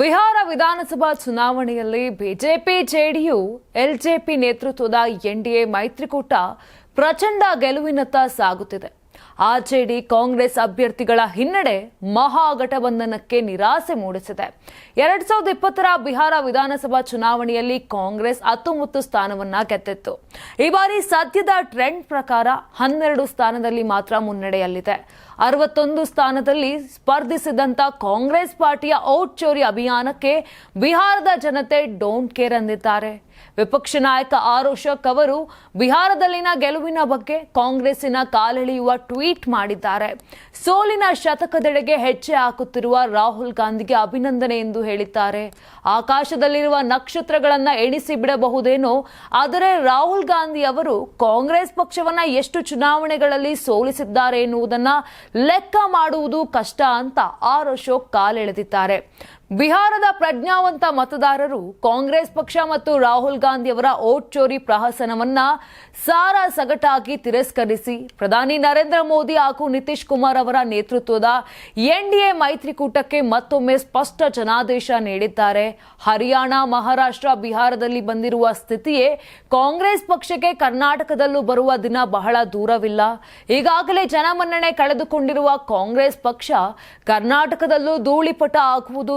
ಬಿಹಾರ ವಿಧಾನಸಭಾ ಚುನಾವಣೆಯಲ್ಲಿ BJP, JDU, LJP ನೇತೃತ್ವದ ಎನ್ಡಿಎ ಮೈತ್ರಿಕೂಟ ಪ್ರಚಂಡ ಗೆಲುವಿನತ್ತ ಸಾಗುತ್ತಿದೆ. ಆರ್ಜೆಡಿ ಕಾಂಗ್ರೆಸ್ ಅಭ್ಯರ್ಥಿಗಳ ಹಿನ್ನಡೆ ಮಹಾಗಠಬಂಧನಕ್ಕೆ ನಿರಾಸೆ ಮೂಡಿಸಿದೆ. ಎರಡ್ ಸಾವಿರದ ಇಪ್ಪತ್ತರ ಬಿಹಾರ ವಿಧಾನಸಭಾ ಚುನಾವಣೆಯಲ್ಲಿ ಕಾಂಗ್ರೆಸ್ ಹತ್ತೊಂಬತ್ತು ಸ್ಥಾನವನ್ನ ಗೆದ್ದಿತ್ತು. ಈ ಬಾರಿ ಸದ್ಯದ ಟ್ರೆಂಡ್ ಪ್ರಕಾರ ಹನ್ನೆರಡು ಸ್ಥಾನದಲ್ಲಿ ಮಾತ್ರ ಮುನ್ನಡೆಯಲ್ಲಿದೆ. ಅರವತ್ತೊಂದು ಸ್ಥಾನದಲ್ಲಿ ಸ್ಪರ್ಧಿಸಿದಂತ ಕಾಂಗ್ರೆಸ್ ಪಾರ್ಟಿಯ ಔಟ್ ಚೋರಿ ಅಭಿಯಾನಕ್ಕೆ ಬಿಹಾರದ ಜನತೆ ಡೋಂಟ್ ಕೇರ್ ಅಂದಿದ್ದಾರೆ. ವಿಪಕ್ಷ ನಾಯಕ ಆರ್ ಅಶೋಕ್ ಅವರು ಬಿಹಾರದಲ್ಲಿನ ಗೆಲುವಿನ ಬಗ್ಗೆ ಕಾಂಗ್ರೆಸ್ಸಿನ ಕಾಲೆಳೆಯುವ ಟ್ವೀಟ್ ಮಾಡಿದ್ದಾರೆ. ಸೋಲಿನ ಶತಕದೆಡೆಗೆ ಹೆಜ್ಜೆ ಹಾಕುತ್ತಿರುವ ರಾಹುಲ್ ಗಾಂಧಿಗೆ ಅಭಿನಂದನೆ ಎಂದು ಹೇಳಿದ್ದಾರೆ. ಆಕಾಶದಲ್ಲಿರುವ ನಕ್ಷತ್ರಗಳನ್ನು ಎಣಿಸಿ ಬಿಡಬಹುದೇನೋ, ಆದರೆ ರಾಹುಲ್ ಗಾಂಧಿ ಅವರು ಕಾಂಗ್ರೆಸ್ ಪಕ್ಷವನ್ನ ಎಷ್ಟು ಚುನಾವಣೆಗಳಲ್ಲಿ ಸೋಲಿಸಿದ್ದಾರೆ ಎನ್ನುವುದನ್ನ ಲೆಕ್ಕ ಮಾಡುವುದು ಕಷ್ಟ ಅಂತ ಆರ್ ಅಶೋಕ್ ಕಾಲೆಳೆದಿದ್ದಾರೆ. ಬಿಹಾರದ ಪ್ರಜ್ಞಾವಂತ ಮತದಾರರು ಕಾಂಗ್ರೆಸ್ ಪಕ್ಷ ಮತ್ತು ರಾಹುಲ್ ಗಾಂಧಿಯವರ ಓಟ್ ಚೋರಿ ಪ್ರಹಸನವನ್ನ ಸಾರ ಸಗಟಾಗಿ ತಿರಸ್ಕರಿಸಿ ಪ್ರಧಾನಿ ನರೇಂದ್ರ ಮೋದಿ ಹಾಗೂ ನಿತೀಶ್ ಕುಮಾರ್ ಅವರ ನೇತೃತ್ವದ ಎನ್ಡಿಎ ಮೈತ್ರಿಕೂಟಕ್ಕೆ ಮತ್ತೊಮ್ಮೆ ಸ್ಪಷ್ಟ ಜನಾದೇಶ ನೀಡಿದ್ದಾರೆ. ಹರಿಯಾಣ, ಮಹಾರಾಷ್ಟ್ರ, ಬಿಹಾರದಲ್ಲಿ ಬಂದಿರುವ ಸ್ಥಿತಿಯೇ ಕಾಂಗ್ರೆಸ್ ಪಕ್ಷಕ್ಕೆ ಕರ್ನಾಟಕದಲ್ಲೂ ಬರುವ ದಿನ ಬಹಳ ದೂರವಿಲ್ಲ. ಈಗಾಗಲೇ ಜನಮನ್ನಣೆ ಕಳೆದುಕೊಂಡಿರುವ ಕಾಂಗ್ರೆಸ್ ಪಕ್ಷ ಕರ್ನಾಟಕದಲ್ಲೂ ಧೂಳಿಪಟ ಆಗುವುದು